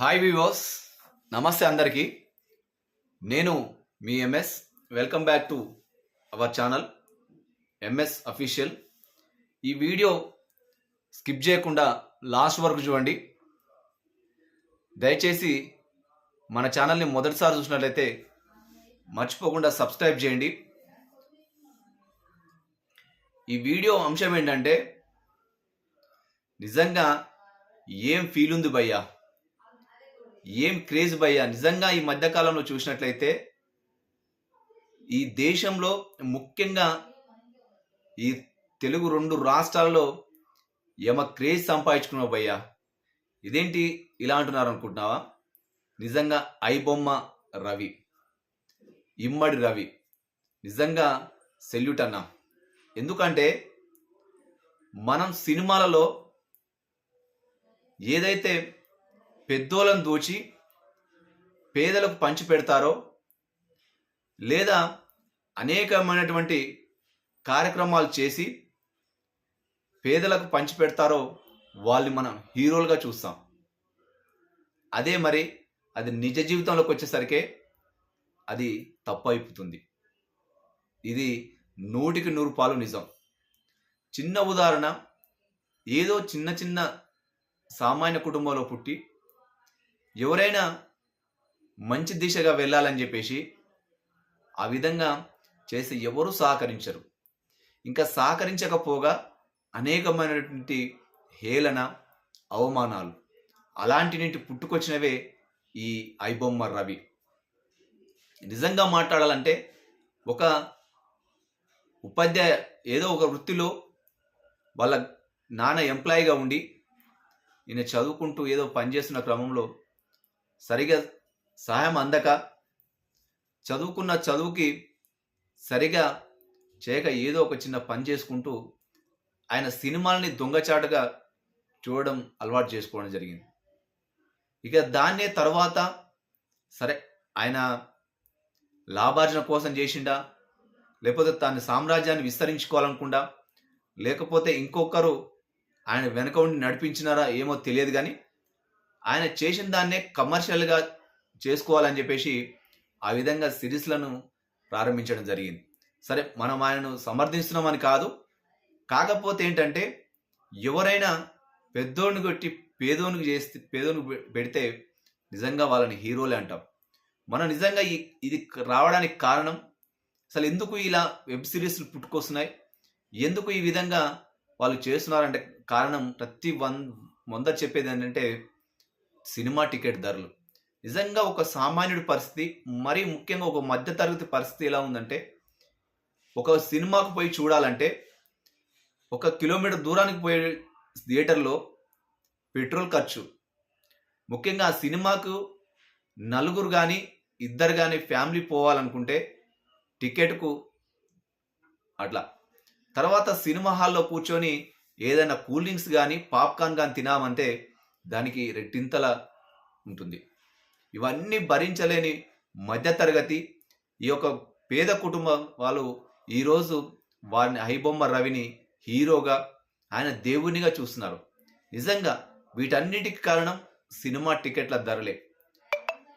Hi వివోస్ నమస్తే అందరికీ. నేను మీ MS welcome back to our channel MS official ఈ వీడియో స్కిప్ చేయకుండా లాస్ట్ వరకు చూడండి. దయచేసి మన ఛానల్ని మొదటిసారి చూసినట్లయితే మర్చిపోకుండా సబ్స్క్రైబ్ చేయండి. ఈ వీడియో అంశం ఏంటంటే నిజంగా ఏం ఫీల్ ఉంది భయ్యా? ఏం క్రేజ్ భయ్యా? నిజంగా ఈ మధ్యకాలంలో చూసినట్లయితే ఈ దేశంలో ముఖ్యంగా ఈ తెలుగు రెండు రాష్ట్రాల్లో యమ క్రేజ్ సంపాదించుకున్నావు భయ్యా. ఇదేంటి ఇలా అంటున్నారు అనుకుంటున్నావా నిజంగా ఐబొమ్మ రవి ఇమ్మడి రవి నిజంగా సెల్యూట్ అన్నా. ఎందుకంటే మనం సినిమాలలో ఏదైతే పెద్దోళ్ళను దోచి పేదలకు పంచి పెడతారో లేదా అనేకమైనటువంటి కార్యక్రమాలు చేసి పేదలకు పంచి పెడతారో వాళ్ళని మనం హీరోలుగా చూస్తాం. అదే మరి అది నిజ జీవితంలోకి వచ్చేసరికే అది తప్పు అయిపోతుంది. ఇది నూటికి నూరు పాలు నిజం. చిన్న ఉదాహరణ ఏదో చిన్న చిన్న సామాన్య కుటుంబంలో పుట్టి ఎవరైనా మంచి దిశగా వెళ్ళాలని చెప్పేసి ఆ విధంగా చేసి ఎవరు సహకరించరు. ఇంకా సహకరించకపోగా అనేకమైనటువంటి హేళన అవమానాలు అలాంటి నుండి పుట్టుకొచ్చినవే ఈ ఐబొమ్మ రవి. నిజంగా మాట్లాడాలంటే ఒక ఉపాధ్యాయ ఏదో ఒక వృత్తిలో వాళ్ళ నాన్న ఎంప్లాయీగా ఉండి ఈయన చదువుకుంటూ ఏదో పనిచేస్తున్న క్రమంలో సరిగా సహాయం అందక చదువుకున్న చదువుకి సరిగా చేయక ఏదో ఒక చిన్న పని చేసుకుంటూ ఆయన సినిమాల్ని దొంగచాటుగా చూడడం అలవాటు చేసుకోవడం జరిగింది. ఇక దాన్నే తర్వాత సరే ఆయన లాభార్జన కోసం చేసిండా? లేకపోతే తన సామ్రాజ్యాన్ని విస్తరించుకోవాలనుకుండా? లేకపోతే ఇంకొకరు ఆయన వెనక ఉండి నడిపించినారా ఏమో తెలియదు కానీ ఆయన చేసిన దాన్నే కమర్షియల్గా చేసుకోవాలని చెప్పేసి ఆ విధంగా సిరీస్లను ప్రారంభించడం జరిగింది. సరే మనం ఆయనను సమర్థిస్తున్నామని కాదు. కాకపోతే ఏంటంటే ఎవరైనా పెద్దోడిని కొట్టి పేదోనికి చేస్తే పేదోనికి పె- పెడితే నిజంగా వాళ్ళని హీరోలే అంటాం. మనం నిజంగా ఈ ఇది రావడానికి కారణం అసలు ఎందుకు ఇలా వెబ్ సిరీస్లు పుట్టుకొస్తున్నాయి? ఎందుకు ఈ విధంగా వాళ్ళు చేస్తున్నారంటే కారణం ప్రతి వన్ ముందర చెప్పేది ఏంటంటే సినిమా టికెట్ ధరలు. నిజంగా ఒక సామాన్యుడి పరిస్థితి మరీ ముఖ్యంగా ఒక మధ్యతరగతి పరిస్థితి ఎలా ఉందంటే ఒక సినిమాకు పోయి చూడాలంటే ఒక కిలోమీటర్ దూరానికి పోయే థియేటర్లో పెట్రోల్ ఖర్చు. ముఖ్యంగా ఆ సినిమాకు నలుగురు కానీ ఇద్దరు కానీ ఫ్యామిలీ పోవాలనుకుంటే టికెట్కు అట్లా. తర్వాత సినిమా హాల్లో కూర్చొని ఏదైనా కూల్ డ్రింక్స్ కానీ పాప్కార్న్ కానీ తినామంటే దానికి రెట్టింతల ఉంటుంది. ఇవన్నీ భరించలేని మధ్యతరగతి ఈ యొక్క పేద కుటుంబం వాళ్ళు ఈరోజు వారిని ఐబొమ్మ రవిని హీరోగా ఆయన దేవునిగా చూస్తున్నారు. నిజంగా వీటన్నిటికి కారణం సినిమా టికెట్ల ధరలే.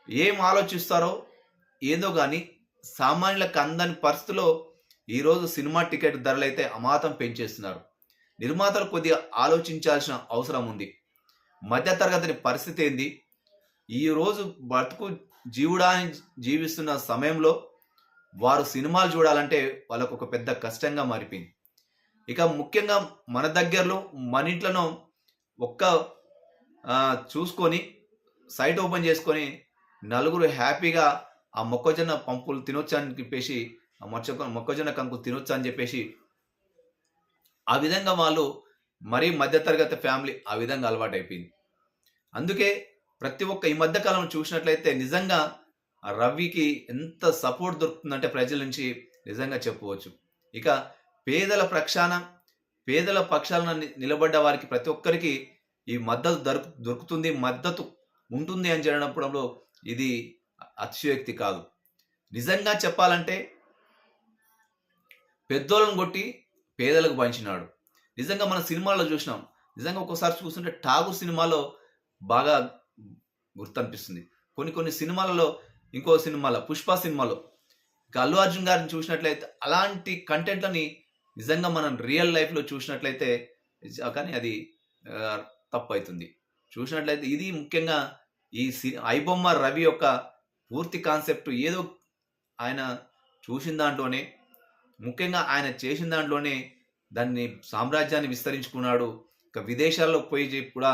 ఏం ఆలోచిస్తారో ఏదో కానీ సామాన్యులకు అందని పరిస్థితిలో ఈరోజు సినిమా టికెట్ ధరలైతే అమాతం పెంచేస్తున్నారు. నిర్మాతలు కొద్దిగా ఆలోచించాల్సిన అవసరం ఉంది. మధ్యతరగతిని పరిస్థితి ఏంది? ఈరోజు బతుకు జీవుడాన్ని జీవిస్తున్న సమయంలో వారు సినిమాలు చూడాలంటే వాళ్ళకు ఒక పెద్ద కష్టంగా మారిపోయింది. ఇక ముఖ్యంగా మన దగ్గరలో మన ఇంట్లోనో ఒక్క చూసుకొని సైట్ ఓపెన్ చేసుకొని నలుగురు హ్యాపీగా ఆ మొక్కజొన్న పంపులు తినొచ్చు అని చెప్పేసి ఆ మొక్క మొక్కజొన్న కంకు తినొచ్చు అని చెప్పేసి ఆ విధంగా వాళ్ళు మరీ మధ్యతరగతి ఫ్యామిలీ ఆ విధంగా అలవాటు అయిపోయింది అందుకే ప్రతి ఒక్క ఈ మధ్య కాలం చూసినట్లయితే నిజంగా రవికి ఎంత సపోర్ట్ దొరుకుతుందంటే ప్రజల నుంచి నిజంగా చెప్పవచ్చు ఇక పేదల ప్రక్షాన పేదల పక్షాలను నిలబడ్డ వారికి ప్రతి ఒక్కరికి ఈ మద్దతు దొరుకు దొరుకుతుంది మద్దతు ఉంటుంది అని చెప్పడంలో ఇది అతిశయోక్తి కాదు. నిజంగా చెప్పాలంటే పెద్దోళ్ళను కొట్టి పేదలకు పంచినాడు. నిజంగా మన సినిమాలో చూసినాం. నిజంగా ఒక్కోసారి చూస్తుంటే ఠాగూర్ సినిమాలో బాగా గుర్తనిపిస్తుంది. కొన్ని కొన్ని సినిమాలలో ఇంకో సినిమాలో పుష్ప సినిమాలో ఇంకా అల్లు అర్జున్ గారిని చూసినట్లయితే అలాంటి కంటెంట్లని నిజంగా మనం రియల్ లైఫ్లో చూసినట్లయితే కానీ అది తప్పు అవుతుంది చూసినట్లయితే ఇది ముఖ్యంగా ఈ సి ఐబొమ్మ రవి యొక్క పూర్తి కాన్సెప్ట్ ఏదో ఆయన చూసిన దాంట్లోనే ముఖ్యంగా ఆయన చేసిన దాంట్లోనే దాన్ని సామ్రాజ్యాన్ని విస్తరించుకున్నాడు. ఇక విదేశాల్లో పోయి కూడా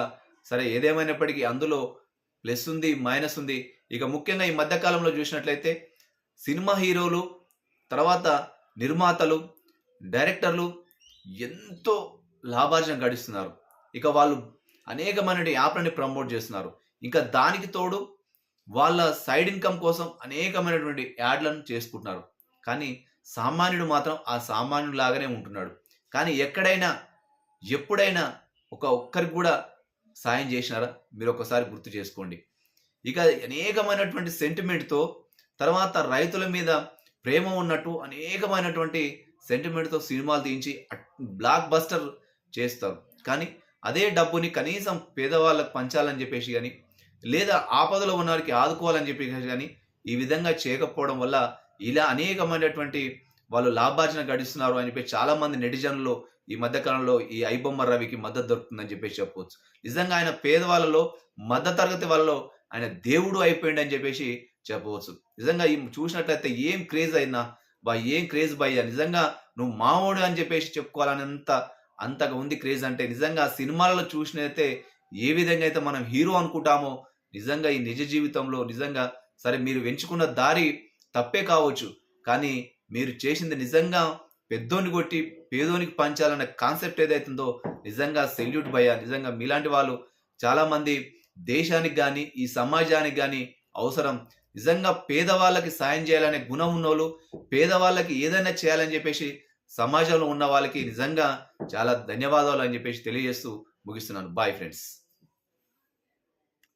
సరే ఏదేమైనప్పటికీ అందులో ప్లస్ ఉంది మైనస్ ఉంది. ఇక ముఖ్యంగా ఈ మధ్యకాలంలో చూసినట్లయితే సినిమా హీరోలు తర్వాత నిర్మాతలు డైరెక్టర్లు ఎంతో లాభార్జన గడిస్తున్నారు. ఇక వాళ్ళు అనేకమైన యాప్లని ప్రమోట్ చేస్తున్నారు. ఇంకా దానికి తోడు వాళ్ళ సైడ్ ఇన్కమ్ కోసం అనేకమైనటువంటి యాడ్లను చేసుకుంటున్నారు. కానీ సామాన్యుడు మాత్రం ఆ సామాన్యుడు లాగానే ఉంటున్నాడు. కానీ ఎక్కడైనా ఎప్పుడైనా ఒక ఒక్కరికి కూడా సాయం చేసినారా? మీరు ఒకసారి గుర్తు చేసుకోండి. ఇక అనేకమైనటువంటి సెంటిమెంట్తో తర్వాత రైతుల మీద ప్రేమ ఉన్నట్టు అనేకమైనటువంటి సెంటిమెంట్తో సినిమాలు తీయించి బ్లాక్ బస్టర్ చేస్తారు. కానీ అదే డబ్బుని కనీసం పేదవాళ్ళకి పంచాలని చెప్పేసి కానీ లేదా ఆపదలో ఉన్న వారికి ఆదుకోవాలని చెప్పేసి కానీ ఈ విధంగా చేయకపోవడం వల్ల ఇలా అనేకమైనటువంటి వాళ్ళు లాభార్జన గడిస్తున్నారు అని చెప్పి చాలా మంది నెటిజన్లు ఈ మధ్యకాలంలో ఈ ఐబొమ్మ రవికి మద్దతు దొరుకుతుందని చెప్పేసి చెప్పవచ్చు నిజంగా ఆయన పేదవాళ్ళలో మధ్య తరగతి వాళ్ళలో ఆయన దేవుడు అయిపోయింది అని చెప్పేసి చెప్పవచ్చు. నిజంగా ఈ చూసినట్లయితే ఏం క్రేజ్ అయినా బా ఏం క్రేజ్ భయ్యా నిజంగా నువ్వు మామూడు అని చెప్పేసి చెప్పుకోవాలనంత అంతగా ఉంది క్రేజ్ అంటే నిజంగా సినిమాలలో చూసినైతే ఏ విధంగా అయితే మనం హీరో అనుకుంటామో నిజంగా ఈ నిజ జీవితంలో నిజంగా సరే మీరు ఎంచుకున్న దారి తప్పే కావచ్చు. కానీ మీరు చేసింది నిజంగా పెద్దోని కొట్టి పేదోనికి పంచాలన్న కాన్సెప్ట్ ఏదైతుందో నిజంగా సెల్యూట్ భయ నిజంగా మీలాంటి వాళ్ళు చాలామంది దేశానికి కానీ ఈ సమాజానికి కానీ అవసరం. నిజంగా పేదవాళ్ళకి సాయం చేయాలనే గుణం ఉన్నోళ్ళు పేదవాళ్ళకి ఏదైనా చేయాలని చెప్పేసి సమాజంలో ఉన్న వాళ్ళకి నిజంగా చాలా ధన్యవాదాలు అని చెప్పేసి తెలియజేస్తూ ముగిస్తున్నాను. Bye friends